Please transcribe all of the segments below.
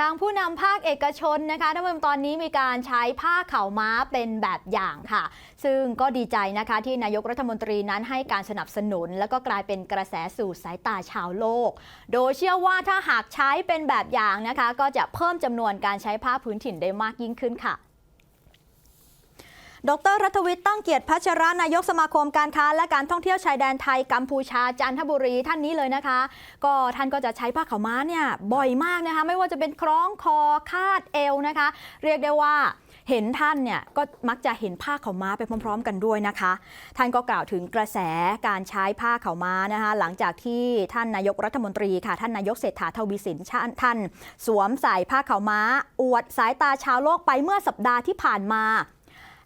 ทางผู้นำภาคเอกชนนะคะท่านผู้ชมตอนนี้มีการใช้ผ้าเข่าม้าเป็นแบบอย่างค่ะ ซึ่งก็ดีใจนะคะที่นายกรัฐมนตรีนั้นให้การสนับสนุน แล้วก็กลายเป็นกระแสสู่สายตาชาวโลก โดยเชื่อว่าถ้าหากใช้เป็นแบบอย่างนะคะ ก็จะเพิ่มจำนวนการใช้ผ้าพื้นถิ่นได้มากยิ่งขึ้นค่ะ ดรรัฐวิทย์ตั้งเกียรติพัชระนายกสมาคมการค้า และการท่องเที่ยวชายแดนไทยกัมพูชาจันทบุรีท่านนี้เลยนะคะ ก็ท่านก็จะใช้ผ้าขาวม้าเนี่ยบ่อยมากนะคะ ไม่ว่าจะเป็นคล้องคอคาดเอวนะคะ เรียกได้ว่าเห็นท่านเนี่ยก็มักจะเห็นผ้าขาวม้าไปพร้อม ๆ กันด้วยนะคะ ท่านก็กล่าวถึงกระแสการใช้ผ้าขาวม้านะคะ หลังจากที่ท่านนายกรัฐมนตรีค่ะ ท่านนายกเศรษฐาทวีสินท่าน สวมใส่ผ้าขาวม้า อวดสายตาชาวโลกไปเมื่อสัปดาห์ที่ผ่านมา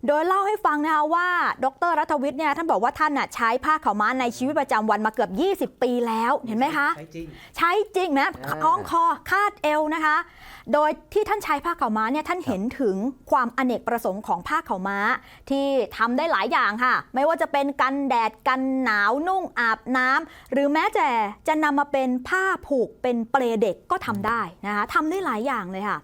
โดยเล่าให้ฟังนะคะว่า ดรรัฐวิทย์เนี่ยท่านบอกว่าท่านน่ะใช้ผ้าขาวม้าในชีวิตประจำวันมาเกือบ 20 ปีแล้วเห็นไหมคะใช้จริงใช้จริงไหมอ่าคล้องคอคาดเอวนะคะ โดยที่ท่านใช้ผ้าขาวม้าเนี่ยท่านเห็นถึงความอเนกประสงค์ของผ้าขาวม้า ที่ทำได้หลายอย่างค่ะ ไม่ว่าจะเป็นกันแดดกันหนาวนุ่งอาบน้ำหรือแม้แต่จะนำมาเป็นผ้าผูกเป็นเปลเด็กก็ทำได้นะคะทำได้หลายอย่างเลยค่ะ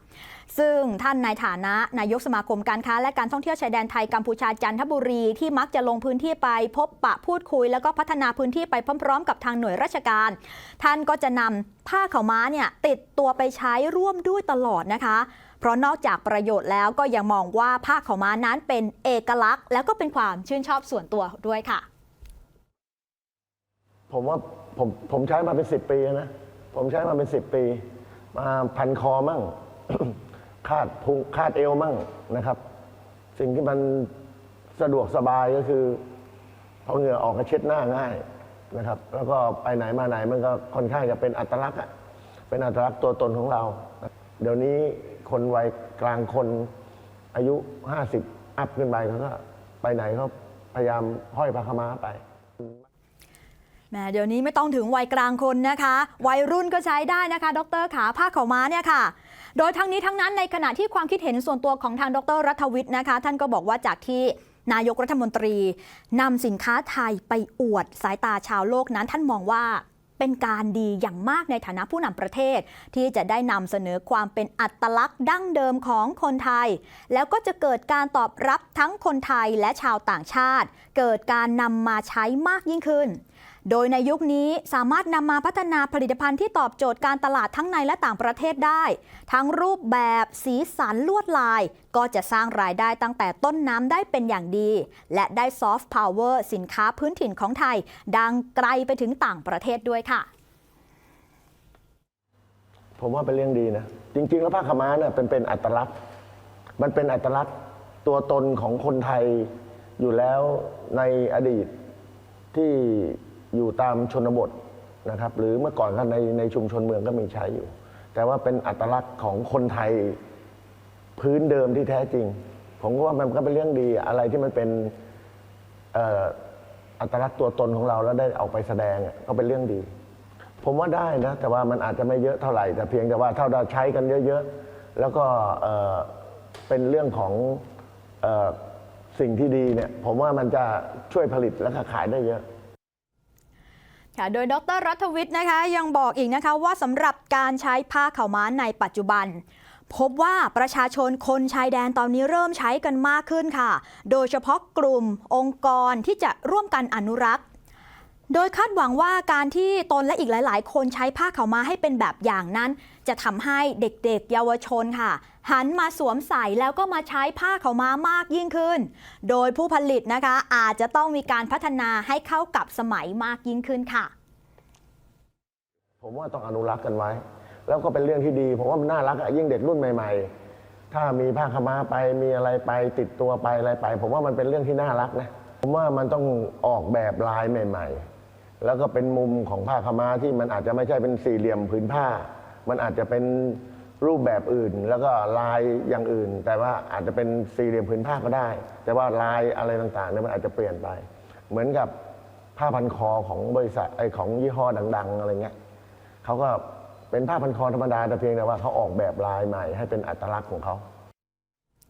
ซึ่งท่านในฐานะนายกสมาคมการค้า และการท่องเที่ยวชายแดนไทยกัมพูชาจันทบุรีที่มักจะลงพื้นที่ไปพบปะพูดคุย แล้วก็พัฒนาพื้นที่ไปพร้อมๆ กับทางหน่วยราชการ ท่านก็จะนำผ้าขาวม้าเนี่ยติดตัวไปใช้ร่วมด้วยตลอดนะคะ เพราะนอกจากประโยชน์แล้วก็ยังมองว่าผ้าขาวม้านั้นเป็นเอกลักษณ์ แล้วก็เป็นความชื่นชอบส่วนตัวด้วยค่ะ ผมว่าผมผมใช้มาเป็นสิบปีแล้วนะ ผมใช้มาเป็นสิบปี มาพันคอมั่ง คาดพุงคาดเอวมั่งนะครับ สิ่งที่มันสะดวกสบายก็คือพอเหงื่อออกก็เช็ดหน้าง่ายนะครับ แล้วก็ไปไหนมาไหนมันก็ค่อนข้างจะเป็นอัตลักษณ์อะเป็นอัตลักษณ์ตัวตนของเรา เดี๋ยวนี้คนวัยกลางคนอายุ 50 อัพขึ้นไปเขาก็ไปไหนเขาพยายามห้อยผ้าขม้าไป แหมเดี๋ยวนี้ไม่ต้องถึงวัยกลางคนนะคะ วัยรุ่นก็ใช้ได้นะคะ ดรขาผ้าขาวม้าเนี่ยค่ะ โดยทั้งนี้ทั้งนั้นในขณะที่ความคิดเห็นส่วนตัวของทางดรรัฐวิทย์นะคะ ท่านก็บอกว่าจากที่นายกรัฐมนตรีนำสินค้าไทยไปอวดสายตาชาวโลกนั้นท่านมองว่าเป็นการดีอย่างมากในฐานะผู้นำประเทศ ที่จะได้นำเสนอความเป็นอัตลักษณ์ดั้งเดิมของคนไทย แล้วก็จะเกิดการตอบรับทั้งคนไทยและชาวต่างชาติ เกิดการนำมาใช้มากยิ่งขึ้น โดยในยุคนี้สามารถนำมาพัฒนาผลิตภัณฑ์ที่ตอบโจทย์การตลาดทั้งในและต่างประเทศได้ ทั้งรูปแบบสีสันลวดลาย ก็จะสร้างรายได้ตั้งแต่ต้นน้ำได้เป็นอย่างดี และได้ซอฟต์พาวเวอร์สินค้าพื้นถิ่นของไทย ดังไกลไปถึงต่างประเทศด้วยค่ะ ผมว่าเป็นเรื่องดีนะ จริง ๆ แล้วผ้าขาวม้าเนี่ยเป็นเป็นอัตลักษณ์ มันเป็นอัตลักษณ์ตัวตนของคนไทยอยู่แล้วในอดีตที่ อยู่ตามชนบทนะครับ หรือเมื่อก่อนก็ในในชุมชนเมืองก็มีใช้อยู่ แต่ว่าเป็นอัตลักษณ์ของคนไทยพื้นเดิมที่แท้จริง ผมก็ว่ามันก็เป็นเรื่องดีอะไรที่มันเป็นอัตลักษณ์ตัวตนของเราแล้วได้เอาไปแสดงก็เป็นเรื่องดี ผมว่าได้นะ แต่ว่ามันอาจจะไม่เยอะเท่าไหร่ แต่เพียงแต่ว่าถ้าเราใช้กันเยอะๆ แล้วก็เป็นเรื่องของอสิ่งที่ดีเนี่ย ผมว่ามันจะช่วยผลิตและขายได้เยอะ ค่ะโดยดรรัฐวิทย์นะคะยังบอกอีกนะคะว่าสำหรับการใช้ผ้าข่าวม้าในปัจจุบัน พบว่าประชาชนคนชายแดนตอนนี้เริ่มใช้กันมากขึ้นค่ะ โดยเฉพาะกลุ่มองค์กรที่จะร่วมกันอนุรักษ์ โดยคาดหวังว่าการที่ตนและอีกหลาย ๆ คนใช้ผ้าขาวม้าให้เป็นแบบอย่างนั้น จะทำให้เด็ก ๆ เยาวชนค่ะ หันมาสวมใส่แล้วก็มาใช้ผ้าขาวม้ามากยิ่งขึ้น โดยผู้ผลิตนะคะอาจจะต้องมีการพัฒนาให้เข้ากับสมัยมากยิ่งขึ้นค่ะ ผมว่าต้องอนุรักษ์กันไว้ แล้วก็เป็นเรื่องที่ดีผมว่ามันน่ารักอะยิ่งเด็กรุ่นใหม่ ๆ ถ้ามีผ้าขาวม้าไปมีอะไรไปติดตัวไปอะไรไป ผมว่ามันเป็นเรื่องที่น่ารักนะผมว่ามันต้องออกแบบลายใหม่ ๆ แล้วก็เป็นมุมของผ้าขาม้าที่มันอาจจะไม่ใช่เป็นสี่เหลี่ยมผืนผ้า มันอาจจะเป็นรูปแบบอื่น แล้วก็ลายอย่างอื่น แต่ว่าอาจจะเป็นสี่เหลี่ยมผืนผ้าก็ได้ แต่ว่าลายอะไรต่างๆเนี่ยมันอาจจะเปลี่ยนไป เหมือนกับผ้าพันคอของบริษัทไอของยี่ห้อดัง ๆ อะไรเงี้ยเขาก็เป็นผ้าพันคอธรรมดาแต่เพียงแต่ว่าเขาออกแบบลายใหม่ ให้เป็นอัตลักษณ์ของเขา